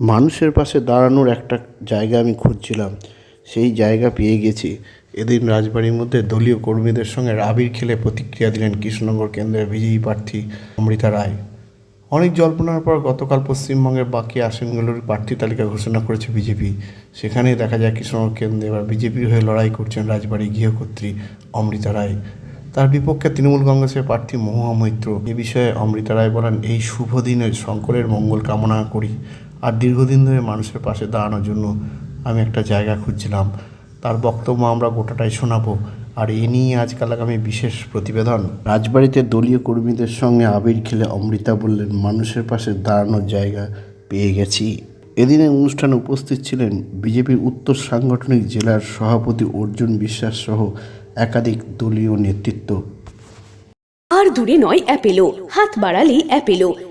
মানুষের পাশে দাঁড়ানোর একটা জায়গা আমি খুঁজছিলাম। সেই জায়গা পেয়ে গেছি। এদিন রাজবাড়ির মধ্যে দলীয় কর্মীদের সঙ্গে রাবির খেলে প্রতিক্রিয়া দিলেন কৃষ্ণনগর কেন্দ্রের বিজয়ী প্রার্থী অমৃতা রায়। অনেক জল্পনার পর গতকাল পশ্চিমবঙ্গের বাকি আসনগুলোর প্রার্থী তালিকা ঘোষণা করেছে বিজেপি। সেখানেই দেখা যায় কৃষ্ণনগর কেন্দ্রে এবার বিজেপির হয়ে লড়াই করছেন রাজবাড়ি গৃহকর্ত্রী অমৃতা রায়। তার বিপক্ষে তৃণমূল কংগ্রেসের প্রার্থী মহুয়া মৈত্র। এ বিষয়ে অমৃতা রায় বলেন, এই শুভ দিনে শঙ্করের মঙ্গল কামনা করি। আর দীর্ঘদিন ধরে মানুষের পাশে দাঁড়ানোর জন্য আমি একটা জায়গা খুঁজছিলাম। তার বক্তব্য আমরা গোটাটাই শোনাবো। আর এ নিয়ে আজকাল আগামী বিশেষ প্রতিবেদন। রাজবাড়িতে দলীয় কর্মীদের সঙ্গে আবির খেলে অমৃতা বললেন, মানুষের পাশে দাঁড়ানোর জায়গা পেয়ে গেছি। এদিনের অনুষ্ঠানে উপস্থিত ছিলেন বিজেপির উত্তর সাংগঠনিক জেলার সভাপতি অর্জুন বিশ্বাস সহ একাধিক দলীয় নেতৃত্ব। আর দূরে নয়, অ্যাপেলো। হাত বাড়ালেই Apollo.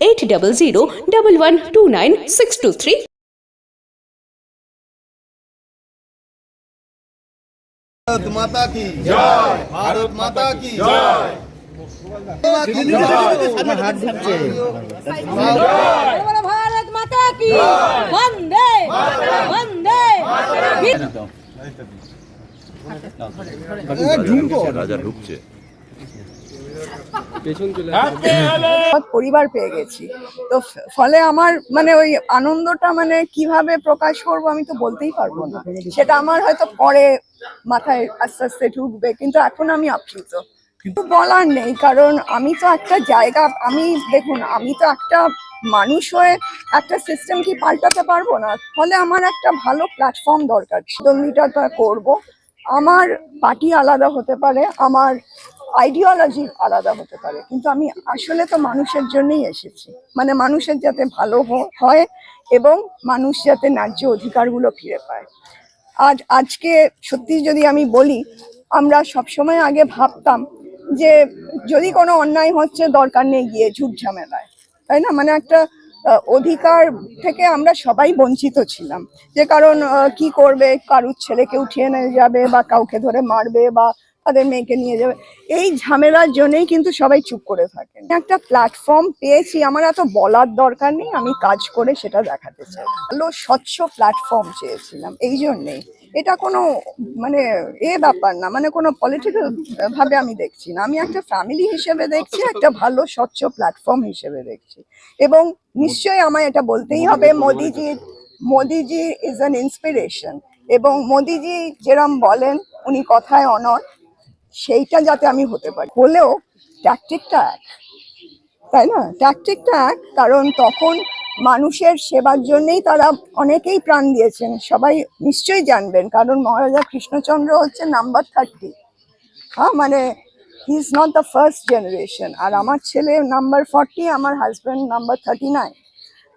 eight double zero double one two nine six two three Bharat Mata की जय भारत माता की जय বলো ভারত মাতা কি বন্দে বন্দে রাজা ঢুকছে আমার পরিবার পেয়ে গেছি। তো ফলে আমার মানে ওই আনন্দটা মানে কীভাবে প্রকাশ করব আমি তো বলতেই পারব না। সেটা আমার হয়তো পরে মাথায় আস্তে আস্তে ঢুকবে কিন্তু এখন আমি আপ্লুত। কিন্তু বলার নেই কারণ আমি তো একটা জায়গা আমি দেখুন আমি তো একটা মানুষ হয়ে একটা সিস্টেম কি পাল্টাতে পারব না? ফলে আমার একটা ভালো প্ল্যাটফর্ম দরকার। দ্বন্দ্বিতা করব। আমার পার্টি আলাদা হতে পারে আমার আইডিওলজি আলাদা হতে পারে। কিন্তু আমি আসলে তো মানুষের জন্যই এসেছি। মানে মানুষের যাতে ভালো হয় এবং মানুষ যাতে ন্যায্য অধিকারগুলো ফিরে পায়। আজ, আজকে সত্যি যদি আমি বলি, আমরা সবসময় আগে ভাবতাম যে যদি কোনো অন্যায় হচ্ছে, দরকার নেই গিয়ে ঝুট ঝামেলায়। তাই না? মানে একটা অধিকার থেকে আমরা সবাই বঞ্চিত ছিলাম। যে কারণ কি করবে? কারুর ছেলেকে উঠিয়ে নিয়ে যাবে বা কাউকে ধরে মারবে বা তাদের মেয়েকে নিয়ে যাবে। এই ঝামেলার জন্যই কিন্তু সবাই চুপ করে থাকেন। একটা প্ল্যাটফর্ম পেয়েছি আমার এত বলার দরকার নেই আমি কাজ করে সেটা দেখাতে চাই। ভালো স্বচ্ছ প্ল্যাটফর্ম চেয়েছিলাম এই জন্যেই। এটা কোনো মানে এ ব্যাপার না মানে কোনো পলিটিক্যাল ভাবে আমি দেখছি না। আমি একটা ফ্যামিলি হিসেবে দেখছি একটা ভালো স্বচ্ছ প্ল্যাটফর্ম হিসেবে দেখছি। এবং নিশ্চয়ই আমায় এটা বলতেই হবে মোদিজি মোদিজি ইজ অ্যান ইন্সপিরেশন এবং মোদিজি যেরম বলেন উনি কথায় অনর সেইটা যাতে আমি হতে পারি। হলেও ট্যাকটিকটা এক, তাই না? ট্যাকটিকটা এক, কারণ তখন মানুষের সেবার জন্যেই তারা অনেকেই প্রাণ দিয়েছেন। সবাই নিশ্চয়ই জানবেন, কারণ মহারাজা কৃষ্ণচন্দ্র হচ্ছে নাম্বার থার্টি হ্যাঁ মানে he is not the first generation আর আমার ছেলে নাম্বার ফর্টি আমার husband number thirty nine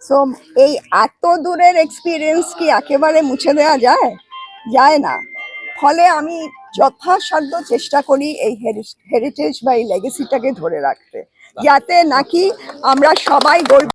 so এই এত দূরের এক্সপিরিয়েন্স কি একেবারে মুছে দেওয়া যায়? যায় না। ফলে আমি যথাসাধ্য চেষ্টা করি এই হেরিটেজ বা এই লেগেসিটাকে ধরে রাখতে। যাতে নাকি আমরা সবাই গর্ব